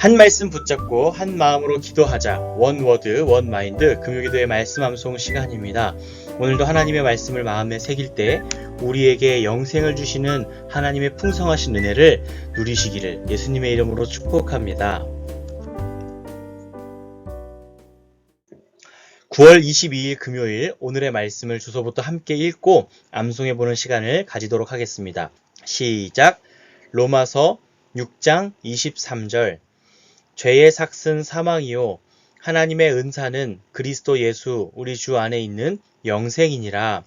한 말씀 붙잡고 한 마음으로 기도하자. 원 워드, 원 마인드 금요기도의 말씀 암송 시간입니다. 오늘도 하나님의 말씀을 마음에 새길 때 우리에게 영생을 주시는 하나님의 풍성하신 은혜를 누리시기를 예수님의 이름으로 축복합니다. 9월 22일 금요일 오늘의 말씀을 주소부터 함께 읽고 암송해 보는 시간을 가지도록 하겠습니다. 시작. 로마서 6장 23절. 죄의 삭슨 사망이요 하나님의 은사는 그리스도 예수 우리 주 안에 있는 영생이니라.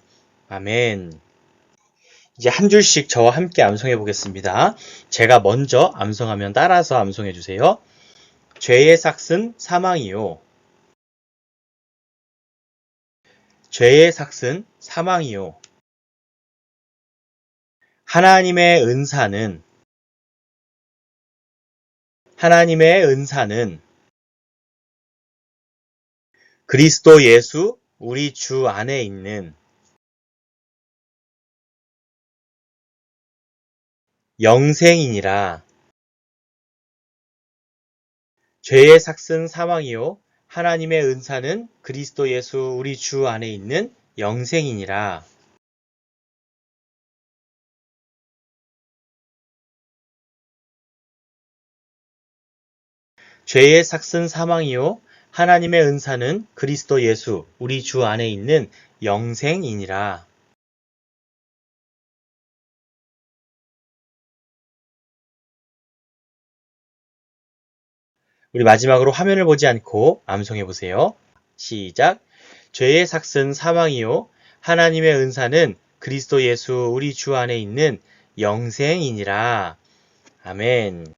아멘. 이제 한 줄씩 저와 함께 암송해 보겠습니다. 제가 먼저 암송하면 따라서 암송해 주세요. 죄의 삭슨 사망이요. 죄의 삭슨 사망이요. 하나님의 은사는 하나님의 은사는 그리스도 예수 우리 주 안에 있는 영생이니라. 죄의 삭슨 사망이요. 하나님의 은사는 그리스도 예수 우리 주 안에 있는 영생이니라. 죄의 삭슨 사망이요. 하나님의 은사는 그리스도 예수 우리 주 안에 있는 영생이니라. 우리 마지막으로 화면을 보지 않고 암송해 보세요. 시작. 죄의 삭슨 사망이요. 하나님의 은사는 그리스도 예수 우리 주 안에 있는 영생이니라. 아멘.